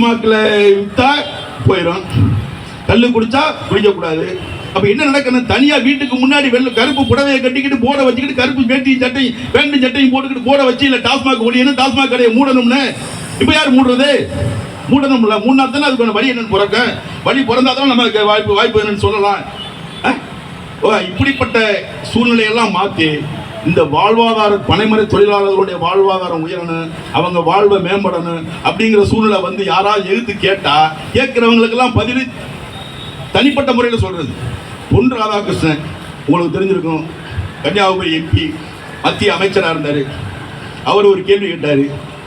டாஸ்மாக்ல விற்றா போயிடும் கல் குடித்தா குடிக்கக்கூடாது. அப்போ என்ன நடக்கணும் தனியாக வீட்டுக்கு முன்னாடி வெள்ள கருப்பு புடவையை கட்டிக்கிட்டு போட வச்சுக்கிட்டு கருப்பு வேட்டி சட்டையும் பேண்ட் சட்டையும் போட்டுக்கிட்டு போட வச்சு இல்லை டாஸ்மாக் ஒழியணும் டாஸ்மாக் கடையை மூடணும்னு. இப்போ யார் மூடுறது? மூடணும்ல. மூணா தானே அதுக்கான வழி என்னன்னு பிறக்க. வழி பிறந்தா தான் நமக்கு வாய்ப்பு வாய்ப்பு என்னன்னு சொல்லலாம். ஓ, இப்படிப்பட்ட சூழ்நிலையெல்லாம் மாற்றி இந்த வாழ்வாதார பனைமறை தொழிலாளர்களுடைய வாழ்வாதாரம் உயரணும் அவங்க வாழ்வை மேம்படணும் அப்படிங்கிற சூழ்நிலை வந்து யாராவது எழுத்து கேட்டா கேட்கிறவங்களுக்கெல்லாம் பதில் தனிப்பட்ட முறையில் சொல்றது. பொன் ராதாகிருஷ்ணன் உங்களுக்கு தெரிஞ்சிருக்கும் கன்னியாகுமரி எம்பி மத்திய அமைச்சராக இருந்தார். அவர் ஒரு கேள்வி கேட்டார்.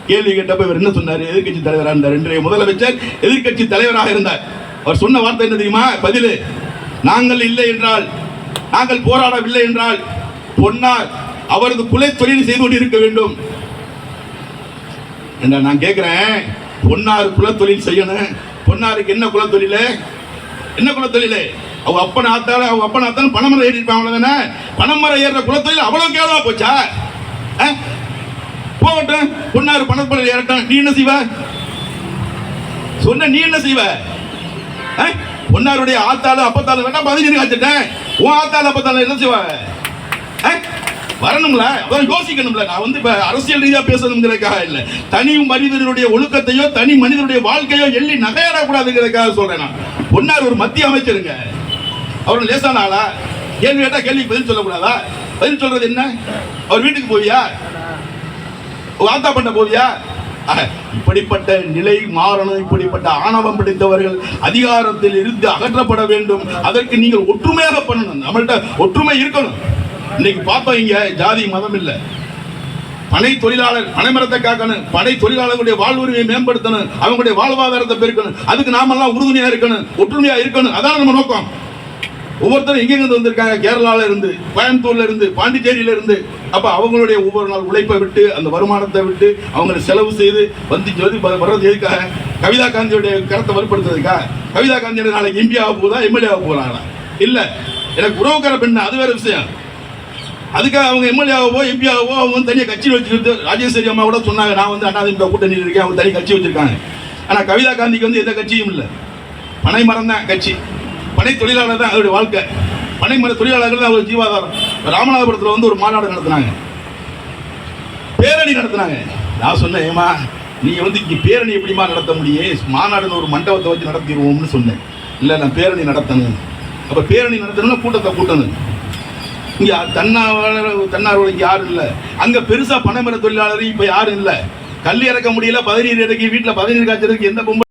கேள்வி கேட்டப்ப இவர் என்ன சொன்னார்? எதிர்க்கட்சி தலைவராக இருந்தார். இன்றைய முதலமைச்சர் எதிர்க்கட்சி தலைவராக இருந்தார். அவர் சொன்ன வார்த்தை என்ன தெரியுமா? பதில் நாங்கள் இல்லை என்றால் நாங்கள் போராடவில்லை என்றால் பொன்னார் அவரது குலை தொழில் செய்து கொண்டு இருக்க வேண்டும். என்ன நான் கேட்கிறேன் பொன்னார் குலத்தொழில் செய்யணும். பொன்னாருக்கு என்ன குலத்தொழில் என்ன குலத்தொழில் அவ அப்பன் ஆத்தாலும் அவங்க அப்பன் ஆத்தாலும் பணமரம் ஏறி இருப்பாங்க தானே பணமரம் ஏறுற குலத்தொழில் அவ்வளவு கேவலமா போச்சா? அஹ்? போகட்டும். பொன்னார் பணப்படம் ஏறட்டும். நீ என்ன செய்வ? சொன்ன நீ என்ன செய்வ? பொன்னாருடைய ஆத்தாலும் அப்பத்தாலும் வேண்டாம் பதினஞ்சு காய்ச்சிட்டேன். உன் ஆத்தாலும் அப்பத்தாலும் என்ன செய்வ? வரணும்ல? அதான் யோசிக்கணும்ல. நான் வந்து இப்ப அரசியல் ரீதியா பேசணுங்கிறதுக்காக இல்ல. தனி மனிதனுடைய ஒழுக்கத்தையோ தனி மனிதனுடைய வாழ்க்கையோ எள்ளி நகையாடக்கூடாதுங்கிறதுக்காக சொல்றேன் நான். பொன்னார் ஒரு மத்திய அமைச்சருங்க. அவர் லேசான ஆளா? கேள்வி கேட்டா கேள்வி பதில் சொல்லக்கூடாதா? பதில் சொல்றது என்ன? அவர் வீட்டுக்கு போவியா? வார்த்தா பண்ண போவியா? இப்படிப்பட்ட நிலை மாறணும். இப்படிப்பட்ட ஆணவம் பிடித்தவர்கள் அதிகாரத்தில் இருந்து அகற்றப்பட வேண்டும். அதற்கு நீங்கள் ஒற்றுமையாக பண்ணணும். நம்மள்கிட்ட ஒற்றுமை இருக்கணும். இன்னைக்கு பார்த்தோம் இங்க ஜாதி மதம் இல்லை. பனை தொழிலாளர் பனைமரத்தை காக்கணும் பனை தொழிலாளர்களுடைய வாழ்வுரிமையை மேம்படுத்தணும் அவங்களுடைய வாழ்வாதாரத்தை பெருக்கணும். அதுக்கு நாமெல்லாம் உறுதுணையா இருக்கணும் ஒற்றுமையா இருக்கணும். அதான் நம்ம நோக்கம். ஒவ்வொருத்தரும் எங்கெங்கிருந்து வந்திருக்காங்க? கேரளால இருந்து கோயம்புத்தூர்ல இருந்து பாண்டிச்சேரியில இருந்து. அப்ப அவங்களுடைய ஒவ்வொரு நாள் உழைப்பை விட்டு அந்த வருமானத்தை விட்டு அவங்களை செலவு செய்து வந்து சொல்லி வர்றது எதுக்காக? கவிதா காந்தியுடைய கருத்தை வலுப்படுத்துறதுக்கா? கவிதா காந்தியோட நாளைக்கு எம்பி ஆக போதா எம்எல்ஏ ஆக போறாங்களா? இல்ல எனக்கு உறவுக்கார பெண்ணு அது வேற விஷயம். அதுக்காக அவங்க எம்எல்ஏ ஆகவோ எம்பி ஆகவோ அவங்க வந்து தனியாக கட்சி வச்சுருந்து ராஜேஸ்வரி அம்மா கூட சொன்னாங்க. நான் வந்து அண்ணாதிமுக கூட்டணியில் இருக்கேன். அவங்க தனி கட்சி வச்சிருக்காங்க. ஆனால் கவிதா காந்திக்கு வந்து எந்த கட்சியும் இல்லை. பனை மரம் தான் கட்சி. பனை தொழிலாளர் தான் அவருடைய வாழ்க்கை. பனை மர தொழிலாளர்கள் தான் அவர் ஜீவாதாரம். ராமநாதபுரத்தில் வந்து ஒரு மாநாடு நடத்தினாங்க. பேரணி நடத்தினாங்க. நான் சொன்னேன் ஏமா நீங்கள் வந்து இங்கே பேரணி எப்படிமா நடத்த முடியும் மாநாடுன்னு ஒரு மண்டபத்தை வச்சு நடத்திடுவோம்னு சொன்னேன். இல்லை நான் பேரணி நடத்தணும். அப்போ பேரணி நடத்தணும்னா கூட்டத்தை கூட்டணும். இங்க தன்னார்வலர் தன்னார்வலருக்கு யாரும் இல்லை. அங்க பெருசா பனைமர தொழிலாளர் இப்ப யாரும் இல்லை. கல் இறக்க முடியல பதினீர் இறக்கி வீட்டில் பதினீர் காய்ச்சறதுக்கு எந்த பொம்பளை